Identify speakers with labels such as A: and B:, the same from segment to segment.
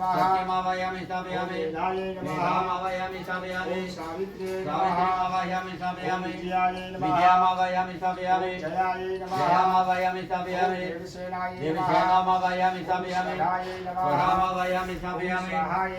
A: सत्ये नमः
B: सत्यमावायामि
A: ॐ
B: स्थापयामि मेधामावायामि स्थापयामि
A: ॐ
B: स्थापयामि
A: नमः
B: स्थापयामि
A: ॐ
B: स्थापयामि
A: देवसेनाय नमः
B: देवसेनामावायामि
A: ॐ
B: स्थापयामि
A: ॐ
B: स्थापयामि
A: स्वाहाय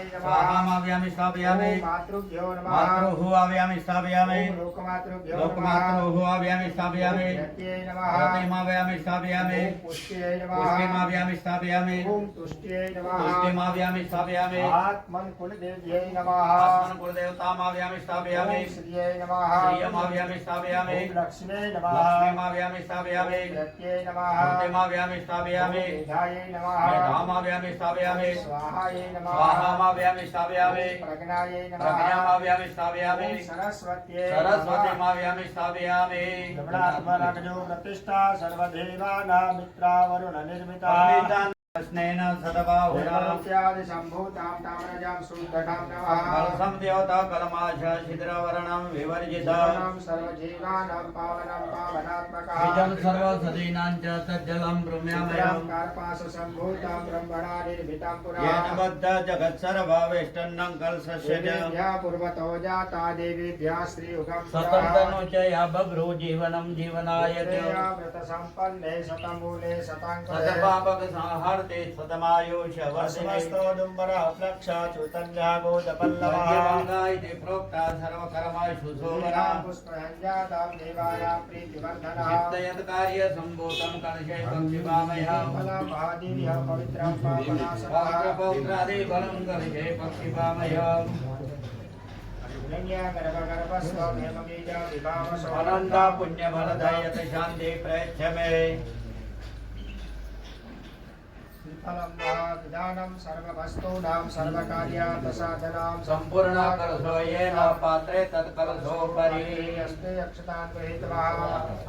B: स्थापयामि
A: मातृभ्यो नमः
B: मातृः आव्यामि स्थापयामि
A: लोकमातृभ्यो
B: लोकमातृः आव्यामि स्थापयामि प्रतिमाव्यामि स्थापयामि पुष्टिमाव्यामि स्थापयामि पुष्टिमाव्यामि स्थापयामि
A: आत्मन् कुलदेव्यै नमः।
B: आत्मन कुलदेवतामाव्यामि स्थापयामि।
A: श्रियै नमः।
B: श्रियमाव्यामि स्थापयामि।
A: लक्ष्म्यै नमः।
B: लक्ष्मीमाव्यामि स्थापयामि।
A: ॐ प्रत्यये नमः।
B: प्रतिमाव्यामि स्थापयामि।
A: मेधायै नमः।
B: मेधामाव्यामि स्थापयामि।
A: स्वाहायै नमः।
B: स्वाहामाव्यामि स्थापयामि।
A: प्रज्ञायै नमः।
B: प्रज्ञामाव्यामि स्थापयामि।
A: सरस्वत्यै
B: सरस्वतीमाव्यामि स्थापयामि।
A: रमणात्मनगजो प्रतिष्ठा सर्वदेवानां मित्रावरुण निर्मिता
B: स्नेन सदबाहुना
A: इत्यादि सम्भूतां ताम्रजां शुद्धतां नमः
B: कलसं देवता कलमाश छिद्रवर्णं विवर्जिता।
A: सर्वजीवानां पावनं पावनात्मकः
B: बीजं सर्वसदीनां च तज्जलं ब्रह्म्यामयम्
A: कार्पाससम्भूतां ब्रह्मणा निर्मितां पुरा
B: येन बद्ध जगत्सर्ववेष्टन्नं कलशस्य च।
A: पूर्वतो जाता देवीभ्यः श्रीयुगं
B: सतन्तनु च या बभ्रो जीवनं जीवनाय च।
A: व्रतसम्पन्ने शतमूले शताङ्करे वसमस्तोदुम्बरः प्लक्षाच्युतन्यागोदपल्लवः
B: सत्यमङ्गा इति प्रोक्ता सर्वकर्मसु शोभना
A: पुष्पञ्जातां देवानां प्रीतिवर्धनः।
B: चिन्तयत् कार्यसम्भूतं कलशे पक्षिपामयम्
A: फलमहादिव्यः पवित्रं पापनाशनः।
B: पौत्रादि बलं कलशे पक्षिपामयम् अनन्ता पुण्यफलदायत शान्ति प्रयच्छ मे
A: विधानं सर्ववस्तूनां सर्वकार्यार्थसाधनां
B: सम्पूर्णा पात्रे तत्कलशोपरि
A: अस्ते अक्षतान् गृहीतवाः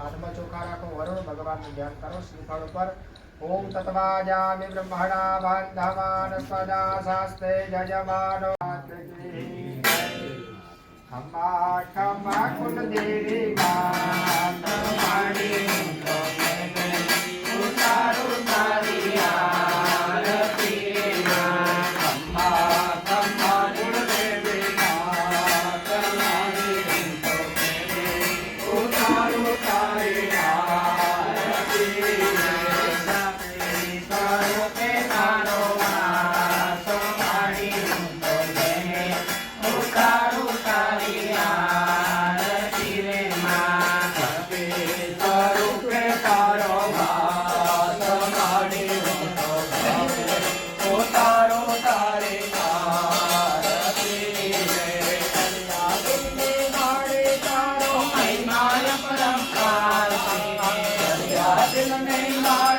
A: आत्मचोखा रखो वरुण भगवान ने ध्यान करो श्रीफल पर। ओम तत्वाजामि ब्रह्मणा बान्धवान् शास्ते जजमानो खम्बा खम्बा कुल देवी मातवाणी
B: in the name of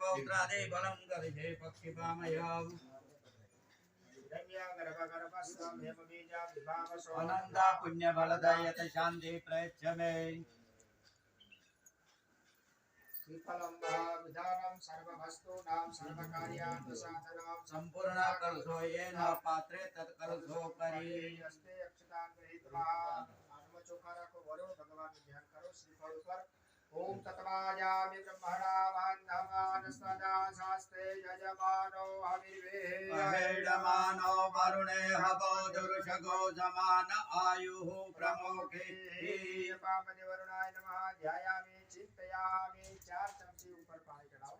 B: पवित्रादे बलं गलिजे पक्षिपामयाम्। अनंदा पुण्य बलदयत
A: शांति प्रयच्छ मे संपूर्ण कलशो ये न पात्रे
B: तत्कलशो परी। हस्ते अक्षता गृहीत आत्मचोखारा को
A: वरो भगवान ध्यान करो श्री पर ॐ तत्त्वायामि ब्रह्मणामान्नमानसदाशास्ते यजमानो
B: हविर्वेडमानो वरुणे हवो दुर्षगो जमान आयुः प्रमुखे
A: पापति वरुणाय नमः
B: ध्यायामि चिन्तयामि
A: चार चमचे ऊपर
B: पानी चढ़ाओ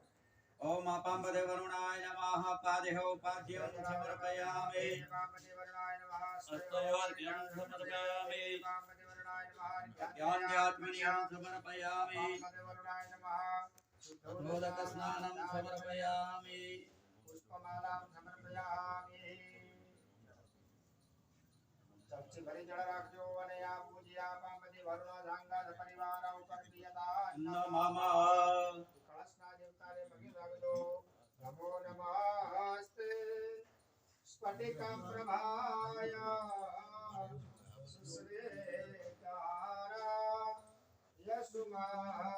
A: ओम अपाम्बदे वरुणाय
B: नमः पादेहो उपाद्यो
A: समर्पयामि पाम्बदे वरुणाय नमः स्तयोर्ग्रं समर्पयामि यान्यात्मन्यां समर्पयामि मोदकस्नानं समर्पयामि। पुष्पमालां समर्पयामि। सबसे बड़ी जड़
B: रख
A: जो वनया पूजया पापति वरुण संगत परिवार ऊपर प्रियता नमः।
B: कलशना देवता रे भगि भगतो नमो नमस्ते। स्फटिकं प्रभाया Ah.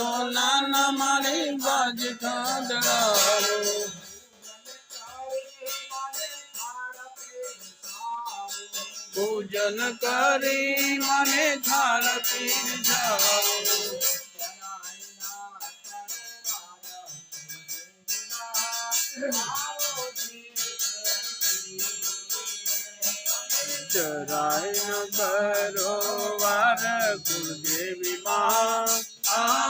C: સવે ના મારી બાજ ખાદડારો
A: પૂજન કરી મને થાર પીર જાઓ ચરાય ન કરો વાર કુળદેવી માં આવો